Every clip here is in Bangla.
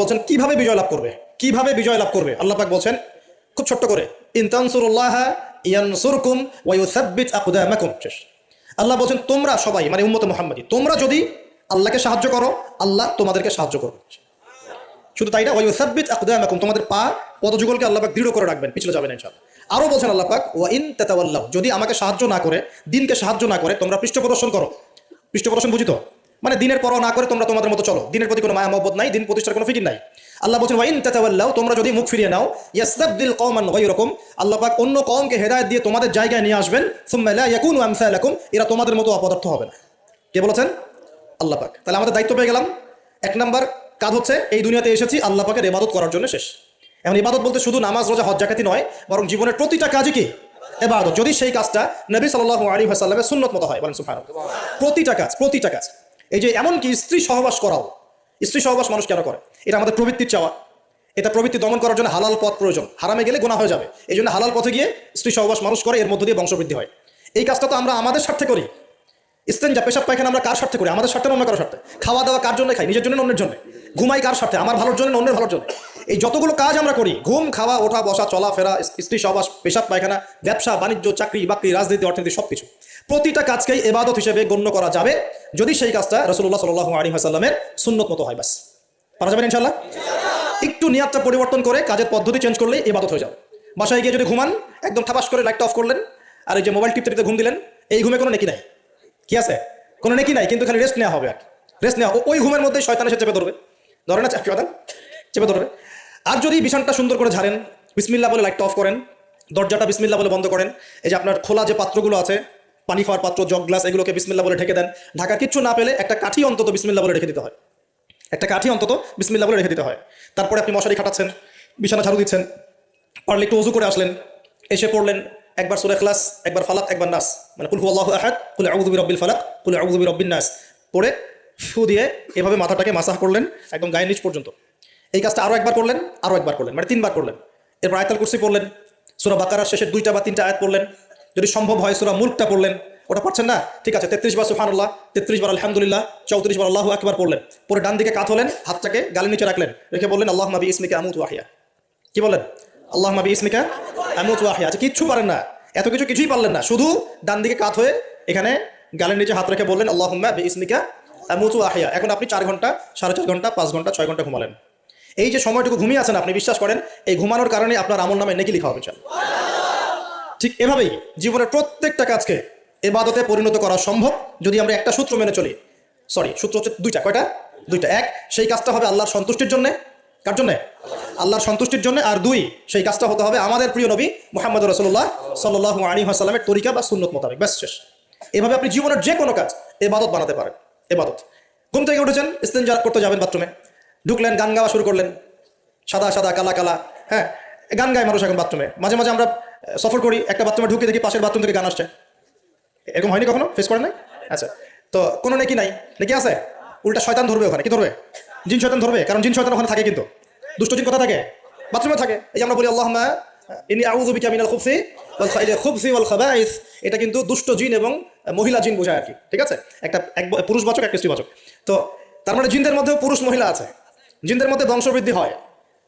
বলছেন, কীভাবে বিজয় লাভ করবে? কীভাবে বিজয় লাভ করবে? আল্লাহ পাক বলছেন, খুব ছোট্ট করে ইনতানসুরুল্লাহ ইয়ানসুরকুম ওয়া ইউসাব্বিত আকদামাকুম। আল্লাহ বলছেন, তোমরা সবাই মানে উম্মত মুহাম্মাদি, তোমরা যদি আল্লাহকে সাহায্য করো, আল্লাহ তোমাদেরকে সাহায্য করবে। শুধু তাই না ওই সাব্বিত আকদামাকুম, তোমাদের পা পদযুগলকে আল্লাহ পাক দৃঢ় করে রাখবেন, পিছলে যাবেন ইনশাআল্লাহ। আরও বলছেন আল্লাহ পাক, ওয়া ইন তাতাওয়াল্লাহ যদি আমাকে সাহায্য না করে, দিনকে সাহায্য না করে, তোমরা পৃষ্ঠ প্রদর্শন করো। পৃষ্ঠ প্রদর্শন বুঝিত মানে দিনের পর না করে তোমরা তোমাদের মতো চলো। দিনের প্রতি কোনো মায়া, মহব্বত নাই, দিন প্রতিষ্ঠার কোনো ফিকির নাই। আল্লাহ বলছেন, ওয়াইন তাতাওয়াল্লাহ তোমরা যদি মুখ ফিরিয়ে নাও, ইয়াস্তাবদিল কওমান গায়রাকুম আল্লাহ পাক অন্য কওমকে হেদায়েত দিয়ে তোমাদের জায়গায় নিয়ে আসবেন, সুম্মা লা আমসালাকুম এরা তোমাদের মতো অপদার্থ হবে না। কে বলেছেন? আল্লাহ পাক। তাহলে আমাদের দায়িত্ব পেয়ে গেলাম। এক নাম্বার কাজ হচ্ছে, এই দুনিয়াতে এসেছি, আল্লাহ পাকের ইবাদত করার জন্য শেষ। এখন ইবাদত বলতে শুধু নামাজ, রোজা, হজ জাকাতি নয়, বরং জীবনের প্রতিটা কাজই কি? এবাদত যদি সেই কাজটা নবী সাল্লাল্লাহু আলাইহি ওয়াসাল্লামের সুন্নত মতো হয়, বলেন সুবহানাল্লাহ। প্রতিটা কাজ প্রতিটা কাজ। এই যে এমনকি স্ত্রী সহবাস করাও, স্ত্রী সহবাস মানুষ কেন করে? এটা আমাদের প্রবৃত্তির চাওয়া। এটা প্রবৃত্তি দমন করার জন্য হালাল পথ প্রয়োজন। হারামে গেলে গোনা হয়ে যাবে। এই জন্য হালাল পথে গিয়ে স্ত্রী সহবাস মানুষ করে, এর মধ্য দিয়ে বংশবৃদ্ধি হয়। এই কাজটা তো আমরা আমাদের স্বার্থে করি। যা পেশাব, পায়খানা আমরা কার স্বার্থে করি? আমাদের স্বার্থে অন্য কারোর স্বার্থে? খাওয়া দাওয়া কার জন্য খাই? নিজের জন্য অন্যের জন্য? ঘুমাই কার স্বার্থে? আমার ভালোর জন্য অন্যের ভালোর জন্য? এই যতগুলো কাজ আমরা করি, ঘুম, খাওয়া, ওঠা, বসা, চলাফেরা, স্ত্রী সহবাস, পেশাব, পায়খানা, ব্যবসা, বাণিজ্য, চাকরি, বাকরি, রাজনীতি, অর্থনীতি সব কিছু প্রতিটা কাজকেই এবাদত হিসেবে গণ্য করা যাবে। যদি সেই কাজটা রসুল্লাহ সাল্লাহ আলী হাসাল্লামের সুন্নত মতো হয় বাস পারা যাবে ইনশাল্লাহ একটু নিয়াতটা পরিবর্তন করে কাজের পদ্ধতি চেঞ্জ করলেই ইবাদত হয়ে যাবে। বাসায় গিয়ে যদি ঘুমান, একদম থাপাস করে লাইটটা অফ করলেন, আর এই যে মোবাইল টিপতে ঘুম দিলেন, এই ঘুমে কোনো নেকি নাই? কি আছে? কোনো নেকি নাই, কিন্তু খালি রেস্ট নেওয়া হবে আর রেস্ট নেওয়া ওই ঘুমের মধ্যে শয়তান এসে চেপে ধরবে। ধরে না শয়তান চেপে ধরবে। আর যদি বিছানটা সুন্দর করে ঝাড়েন বিসমিল্লা বলে লাইটটা অফ করেন, দরজাটা বিসমিল্লা বলে বন্ধ করেন, এই যে আপনার খোলা যে পাত্রগুলো আছে পানি খাওয়ার পাত্র, জগ গ্লাস এগুলোকে বিসমিল্লা বলে ঢেকে দেন। ঢাকা কিচ্ছু না পেলে একটা কাঠি অন্তত বিসমিল্লা বলে রেখে দিতে হয়। একটা কাঠি অন্তত বিসমিল্লা বলে রেখে দিতে হয়। তারপরে আপনি মশারি খাটাচ্ছেন, বিছানা ঝাড়ু দিচ্ছেন, পারলে একটু উজু করে আসলেন, এসে পড়লেন, একবার সুরে খ্লাস একবার ফালাক, একবার নাস। মানে কুল আল্লাহ আহাদ, কুলে আউদুবি রব্বিল ফালাক, কুলে আউদুবি রব্বিন নাস। পড়ে ফু দিয়ে এভাবে মাথাটাকে মাসাহ করলেন একদম গায়ে নিচ পর্যন্ত। এই কাজটা আরও একবার করলেন আরও একবার করলেন মানে তিনবার করলেন। এরপর আয়তাল কুরসি পড়লেন, সুরা বাকারার শেষের দুইটা বা তিনটা আয়াত পড়লেন যদি সম্ভব হয় সুরা মুল্কটা পড়লেন, ওটা পারছেন না? ঠিক আছে, তেত্রিশ বার সুফানুল্লাহ তেত্রিশ বার আলহামদুলিল্লাহ, চৌত্রিশ বার আল্লাহ একবার পড়লেন। পরে ডান দিকে কাত হলেন, হাতটাকে গালের নিচে রাখলেন, রেখে বললেন, আল্লাহ নবী ইসমিকে আমুত ওয়াহিয়া। কি বলেন আল্লাহ নবী ইসমিকা আমুত ওয়াহিয়া। আচ্ছা কিচ্ছু পারেন না। এত কিছু কিছুই পারলেন না। শুধু ডান দিকে কাত হয়ে এখানে গালের নিচে হাত রেখে বললেন, আল্লাহ নবী ইসমিকা আমুত ওয়াহিয়া। এখন আপনি চার ঘণ্টা, সাড়ে চার ঘণ্টা, পাঁচ ঘণ্টা, ছয় ঘণ্টা ঘুমালেন। এই যে সময়টুকু ঘুমিয়ে আছেন, আপনি বিশ্বাস করেন, এই ঘুমানোর কারণে আপনার আমল নামে নেকি লিখা হবে চাল ঠিক এভাবেই জীবনের প্রত্যেকটা কাজকে এবাদতে পরিণত করা সম্ভব যদি আমরা একটা সূত্র মেনে চলি। সরি সূত্র হচ্ছে দুইটা। কয়টা? দুইটা। এক, সেই কাজটা হবে আল্লাহর সন্তুষ্টির জন্য। কার জন্য? আল্লাহর সন্তুষ্টির জন্য। আর দুই, সেই কাজটা হতে হবে আমাদের প্রিয় নবী মোহাম্মদ রসুল্লাহ সাল্লাহ আলী হাসালামের তরিকা বা সুন্নত মোতাবেক। ব্যাস, শেষ। এভাবে আপনি জীবনের যে কোনো কাজ এবাদত বানাতে পারেন। এবাদত। ঘুম থেকে উঠেছেন ইস্তেঞ্জা করতে যাবেন বাথরুমে। ঢুকলেন, গান গাওয়া শুরু করলেন। সাদা সাদা, কালা কালা। হ্যাঁ গান গায় মানুষ এখন বাথরুমে। মাঝে মাঝে আমরা সফর করি, একটা বাথরুমে ঢুকে দেখি পাশের বাথরুম থেকে গান আসছে। এরকম হয়নি কখনো? ফেস করেন নাই? আচ্ছা। তো কোনো নাকি নাই। নাকি আছে? উল্টা শয়তান ধরবে ওখানে। কি ধরবে? জিন শয়তান ধরবে? কারণ জিন শয়তান ওখানে থাকে কিন্তু। দুষ্ট জিন কোথা থাকে? বাথরুমে থাকে। এই যে আমরা বলি আল্লাহ ইনি আউযু বিকা মিনাল খুবসি খুবসি ওয়াল খাবাইস, এটা কিন্তু দুষ্ট জিন এবং মহিলা জিন বোঝায় আর কি ঠিক আছে? একটা, এক ব- পুরুষবাচক একটা স্ত্রীবাচক তো তার মানে জিনদের মধ্যেও পুরুষ মহিলা আছে। জিনদের মধ্যে বংশবৃদ্ধি হয়।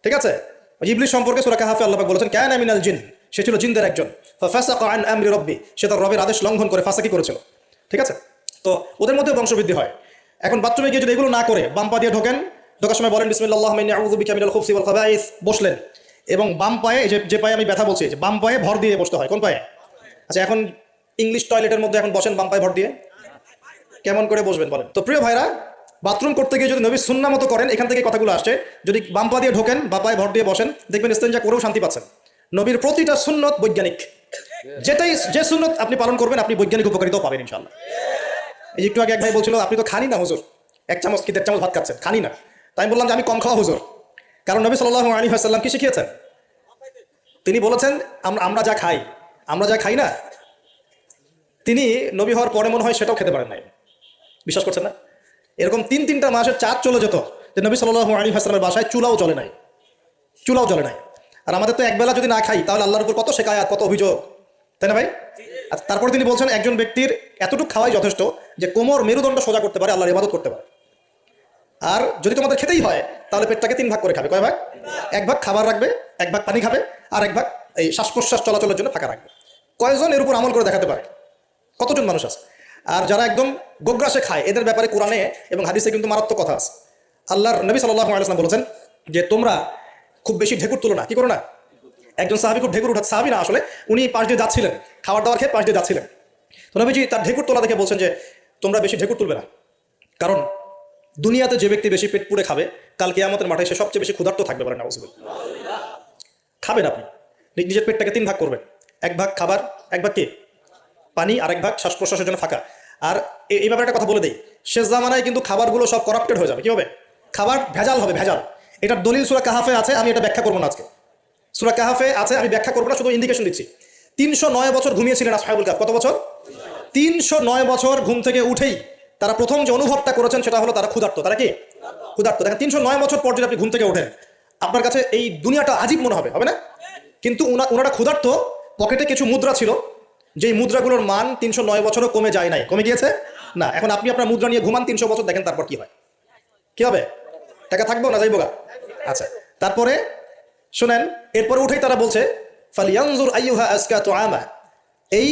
ঠিক আছে? ওই ইবলিস সম্পর্কে সুরা কাহাফে আল্লাহ বলেছেন ক্যান মিনাল জিন। সে ছিল জিনদের একজন। ফাসাকা আন আমরি রব্বি। সে তার রবের আদেশ লঙ্ঘন করে ফাঁসাকি করেছিল। ঠিক আছে? তো ওদের মধ্যে বংশবৃদ্ধি হয়। এখন বাথরুমে গিয়ে যদি এগুলো না করে বাম পা দিয়ে ঢোকেন, ঢোকার সময় বলেন, বিসমিল্লাহ খুবসি খাবাইস বসলেন। এবং বাম পায়ে যে যে পায়ে আমি ব্যথা বলছি, যে বাম পায়ে ভর দিয়ে বসতে হয়। কোন পায়ে? আচ্ছা এখন ইংলিশ টয়লেটের মধ্যে এখন বসেন বাম পায়ে ভর দিয়ে। কেমন করে বসবেন বলেন। তো প্রিয় ভাইরা, বাথরুম করতে গিয়ে যদি নবী সুন্না মতো করেন, এখান থেকে কথাগুলো আসছে। যদি বাম পা দিয়ে ঢোকেন বা পায়ে ভর দিয়ে বসেন, দেখবেন ইস্তেঞ্জা করেও শান্তি পাচ্ছেন। নবীর প্রতিটা সুন্নত বৈজ্ঞানিক। যেটাই যে সুন্নত আপনি পালন করবেন, আপনি বৈজ্ঞানিক উপকারিতাও পাবেন ইনশাল্লাহ এই একটু আগে এক ভাই বলছিল, আপনি তো খানি না হুজুর? এক চামচ কি দেড় চামচ ভাত খাচ্ছেন? খানি না। তাই বললাম যে, আমি কম খাওয়া হুজুর। কারণ নবী সাল্লাহ আলী হাসাল্লাম কি শিখিয়েছেন? তিনি বলেছেন, আমরা আমরা যা খাই, আমরা যা খাই না, তিনি নবী হওয়ার পরে মনে হয় সেটাও খেতে পারেন নাই। বিশ্বাস করছেন না? এরকম তিন তিনটা মাসের চাঁদ চলে যেত যে নবী সাল্লাহ আলী হাসলামের বাসায় চুলাও চলে নাই। চুলাও চলে নাই। আর আমাদের তো একবেলা যদি না খাই, তাহলে আল্লাহর উপর কত শেখায় কত অভিযোগ। তাই না ভাই? তারপরে তিনি বলছেন, একজন ব্যক্তির এতটুকু খাওয়াই যথেষ্ট যে কোমর মেরুদণ্ড সোজা করতে পারে, আল্লাহর ইবাদত করতে পারে। আর যদি তোমাদের খেতেই হয়, তাহলে পেটটাকে তিন ভাগ করে খাবে। কয় ভাগ? এক ভাগ খাবার রাখবে, এক ভাগ পানি খাবে, আর এক ভাগ এই শ্বাস প্রশ্বাস চলাচলের জন্য ফাঁকা রাখবে। কয়েকজন এর উপর আমল করে দেখাতে পারে? কতজন মানুষ আছে? আর যারা একদম গোগ্রাসে খায়, এদের ব্যাপারে কোরআনে এবং হাদিসে কিন্তু মারাত্মক কথা আছে। আল্লাহর নবী সাল্লাহ আলাইসলাম বলেছেন যে তোমরা খুব বেশি ঢেকুর তুলো না, কি করো না? একজন সাহাবি খুব ঢেকুর উঠাচ্ছে সাহাবি না আসলে, উনি পাশ দিয়ে যাচ্ছিলেন, খাবার দাবার খেয়ে পাশ দিয়ে যাচ্ছিলেন। তো নবীজি তার ঢেকুর তোলা দেখে বলছেন যে, তোমরা বেশি ঢেকুর তুলবে না। কারণ দুনিয়াতে যে ব্যক্তি বেশি পেট পুড়ে খাবে, কাল আমাদের মাঠে সে সবচেয়ে বেশি ক্ষুধার্ত থাকবে পারে না খাবেন আপনি। নিজের পেটটাকে তিন ভাগ করবেন। এক ভাগ খাবার, এক ভাগ কি? পানি আর এক ভাগ শ্বাস প্রশ্বাসের জন্য ফাঁকা। আর এই ব্যাপারে একটা কথা বলে দিই। শেষ জামানায় কিন্তু খাবারগুলো সব করাপ্টেড হয়ে যাবে। কি হবে খাবার ভেজাল হবে, ভেজাল। এটার দলিল সুরা কাহাফে আছে, আমি এটা ব্যাখ্যা করব না আজকে। সুরা কাহাফে আছে, আমি ব্যাখ্যা করব না, শুধু ইন্ডিকেশন দিচ্ছি। তিনশো নয় বছর ঘুমিয়েছিলেন আসহাবুল কাফ কত বছর? তিনশো নয় বছর ঘুম থেকে উঠেই তারা প্রথম যে অনুভবটা করেছেন, সেটা হলো তারা ক্ষুধার্ত। তারা কি? ক্ষুধার্ত। দেখেন, তিনশো নয় বছর পর যদি আপনি ঘুম থেকে ওঠেন, আপনার কাছে এই দুনিয়াটা আজীব মনে হবে হবে না? কিন্তু ওনারা ক্ষুধার্ত, পকেটে কিছু মুদ্রা ছিল, যেই মুদ্রাগুলোর মান তিনশো নয় বছরও কমে যায় নাই। কমে গিয়েছে? না। এখন আপনি আপনার মুদ্রা নিয়ে ঘুমান তিনশো বছর, দেখেন তারপর কি হয়। কি হবে? টাকা থাকব না যাইবো গা আচ্ছা তারপরে শুনেন, এরপরে উঠেই তারা বলছে, ফালিয়ানজুর আইয়ুহা আজকা তো আমা এই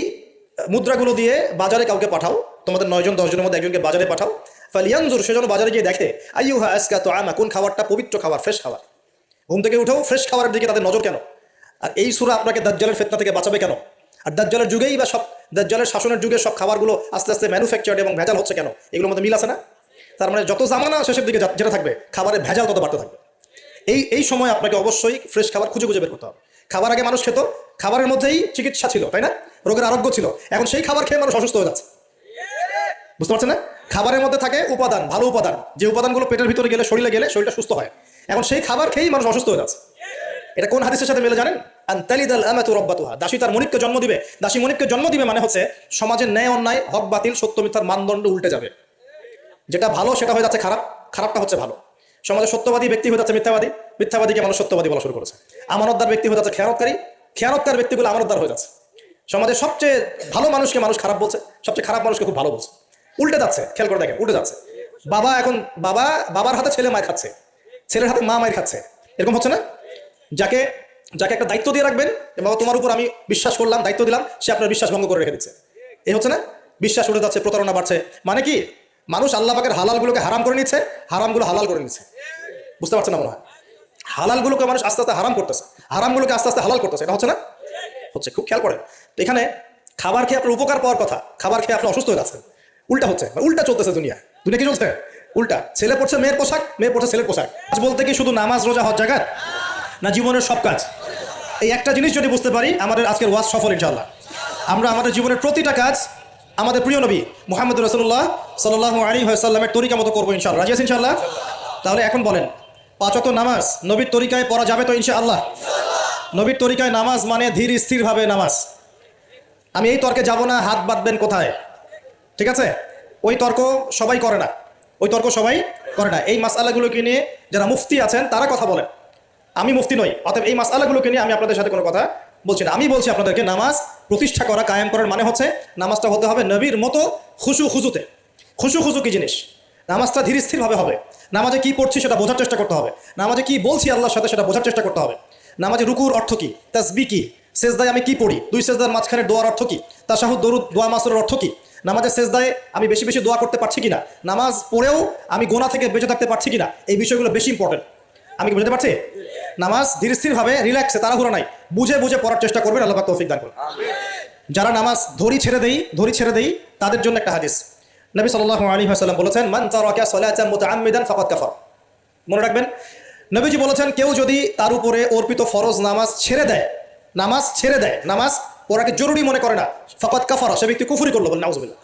মুদ্রাগুলো দিয়ে বাজারে কাউকে পাঠাও, তোমাদের নয়জন, দশজনের মধ্যে একজনকে বাজারে পাঠাও। ফালিয়ানজুর, সেজন্য বাজারে গিয়ে দেখে, আইয়ুহা আজকা তো আমা কোন খাবারটা পবিত্র খাবার, ফ্রেশ খাবার? ঘুম থেকে উঠেও ফ্রেশ খাবারের দিকে তাদের নজর কেন? আর এই সুরা আপনাকে দাজ্জালের ফেতনা থেকে বাঁচাবে কেন? আর দাজ্জালের যুগেই বা সব, দাজ্জালের শাসনের যুগে সব খাবারগুলো আস্তে আস্তে ম্যানুফ্যাকচার এবং ভেজাল হচ্ছে কেন? এগুলোর মধ্যে মিল আছে না? তার মানে যত জামানা শেষের দিকে যেটা থাকবে, খাবারের ভেজাল তত বাড়তে থাকবে। এই এই সময় আপনাকে অবশ্যই ফ্রেশ খাবার খুঁজে খুঁজে বের করতে হবে। খাবার আগে মানুষ খেত, খাবারের মধ্যেই চিকিৎসা ছিল, তাই না? রোগের আরোগ্য ছিল। এখন সেই খাবার খেয়ে মানুষ অসুস্থ হয়ে যাচ্ছে। বুঝতে পারছেন না? খাবারের মধ্যে থাকে উপাদান, ভালো উপাদান। যে উপাদানগুলো পেটের ভিতরে গেলে, শরীরে গেলে শরীরটা সুস্থ হয়। এখন সেই খাবার খেয়েই মানুষ অসুস্থ হয়ে যাচ্ছে। এটা কোন হাদিসের সাথে মেলে জানেন? আন্তালিদাল আমাতু রব্বাতুহা। দাসী তার মনিককে জন্ম দিবে। দাসী মনিককে জন্ম দিবে মানে হচ্ছে সমাজের ন্যায় অন্যায়, হক বাতিল, সত্য মিথ্যার মানদণ্ড উল্টে যাবে। যেটা ভালো, সেটা হয়ে যাচ্ছে খারাপ, খারাপটা হচ্ছে ভালো। সমাজে সত্যবাদী ব্যক্তি হয়ে যাচ্ছে মিথ্যাবাদী, মিথ্যাবাদীকে মানুষ সত্যবাদী বলা শুরু করেছে। আমানতদার ব্যক্তি হয়ে যাচ্ছে খেয়ানতকারী, খেয়ানতকার ব্যক্তিগুলো আমানতদার হয়ে যাচ্ছে। সমাজের সবচেয়ে ভালো মানুষকে মানুষ খারাপ বলছে, সবচেয়ে খারাপ মানুষকে খুব ভালো বলছে। উল্টে যাচ্ছে, খেয়াল করে দেখেন, উল্টে যাচ্ছে। বাবা এখন, বাবা, বাবার হাতে ছেলে মায়ের খাচ্ছে, ছেলের হাতে মা মায়ের খাচ্ছে। এরকম হচ্ছে না? যাকে যাকে একটা দায়িত্ব দিয়ে রাখবেন বাবা, তোমার উপর আমি বিশ্বাস করলাম, দায়িত্ব দিলাম, সে আপনার বিশ্বাস ভঙ্গ করে রেখে দিচ্ছে। এই হচ্ছে না? বিশ্বাস উঠে যাচ্ছে, প্রতারণা বাড়ছে। মানে কি? মানুষ আল্লাহ পাকের হালালগুলোকে হারাম করে নিচ্ছে, হারামগুলো হালাল করে নিচ্ছে। বুঝতে পারছেন না মনে হয়? হালালগুলোকে মানুষ আস্তে আস্তে হারাম করতেছে, হারামগুলোকে আস্তে আস্তে হালাল করতেছে, এটা হচ্ছে না? হচ্ছে, খুব খেয়াল করেন। তো এখানে খাবার খেয়ে আপনার উপকার পাওয়ার কথা, খাবার খেয়ে আপনি অসুস্থ হয়ে যাচ্ছেন, উল্টা হচ্ছে উল্টা চলতেছে দুনিয়া দুনিয়া কি চলছে? উল্টা, ছেলে পড়ছে মেয়ের পোশাক, মেয়ে পড়ছে ছেলের পোশাক। আজ বলতে কি শুধু নামাজ, রোজা, হজ জায়গা না জীবনের সব কাজ? এই একটা জিনিস যদি বুঝতে পারি, আমাদের আজকের ওয়াজ সফল ইনশাল্লাহ আমরা আমাদের জীবনের প্রতিটা কাজ আমাদের প্রিয় নবী মোহাম্মদ রসুল্লাহ সাল্লাহ আলী সাল্লামের তরিকা মতো করব ইনশাল্লাহ রাজি আছেন ইনশাল্লাহ তাহলে এখন বলেন পাঁচত নামাজ নবীর তরিকায় পড়া যাবে তো ইনশাআল্লাহ? নবীর তরিকায় নামাজ মানে ধীর স্থিরভাবে নামাজ। আমি এই তর্কে যাব না, হাত বাঁধবেন কোথায়? ঠিক আছে? ওই তর্ক সবাই করে না। ওই তর্ক সবাই করে না। এই মাসালাগুলোকে নিয়ে যারা মুফতি আছেন, তারা কথা বলেন। আমি মুফতি নই, অতএব এই মাসালাগুলোকে নিয়ে আমি আপনাদের সাথে কোনো কথা বলছি না আমি বলছি আপনাদেরকে, নামাজ প্রতিষ্ঠা করা, কায়েম করার মানে হচ্ছে নামাজটা হতে হবে নবীর মতো খুশু খুশুতে। খুশু খুশু কি জিনিস? নামাজটা ধীর স্থিরভাবে হবে। নামাজে কি পড়ছি সেটা বোঝার চেষ্টা করতে হবে। নামাজে কি বলছি আল্লাহর সাথে সেটা বোঝার চেষ্টা করতে হবে। নামাজে রুকুর অর্থ কি? তাসবি কি? সেজদায় আমি কি পড়ি? দুই সেজদার মাঝখানে দোয়ার অর্থ কি? তাসাহুদ দরুদ, দোয়া, মাসুরের অর্থ কি? নামাজের সেজদায় আমি বেশি বেশি দোয়া করতে পারছি কিনা? নামাজ পড়েও আমি গোনা থেকে বেঁচে থাকতে পারছি কিনা? এই বিষয়গুলো বেশি ইম্পর্টেন্ট আমি কি বুঝতে পারছি? নামাজ ধীর স্থিরভাবে রিল্যাক্সে তাড়াহুড়ো নাই। বুঝে বুঝে পড়ার চেষ্টা করবেন, আল্লাহ তৌফিক দান করুন। যারা নামাজ ধরি ছেড়ে দেই, ধরি ছেড়ে দেই, তাদের জন্য একটা হাদিস। নবী সাল্লাল্লাহু আলাইহি ওয়াসাল্লাম বলেছেন, মান তারাকা সালাতান মুতাআম্মিদান ফাকাদ কাফার। মনে রাখবেন, নবীজি বলেছেন, কেউ যদি তার উপরে অর্পিত ফরজ নামাজ ছেড়ে দেয়, নামাজ ছেড়ে দেয়, নামাজ ওরাকে জরুরি মনে করে না, ফাকাদ কাফারা। সে ব্যক্তি কুফরি করল বলে, নাউজুবিল্লাহ।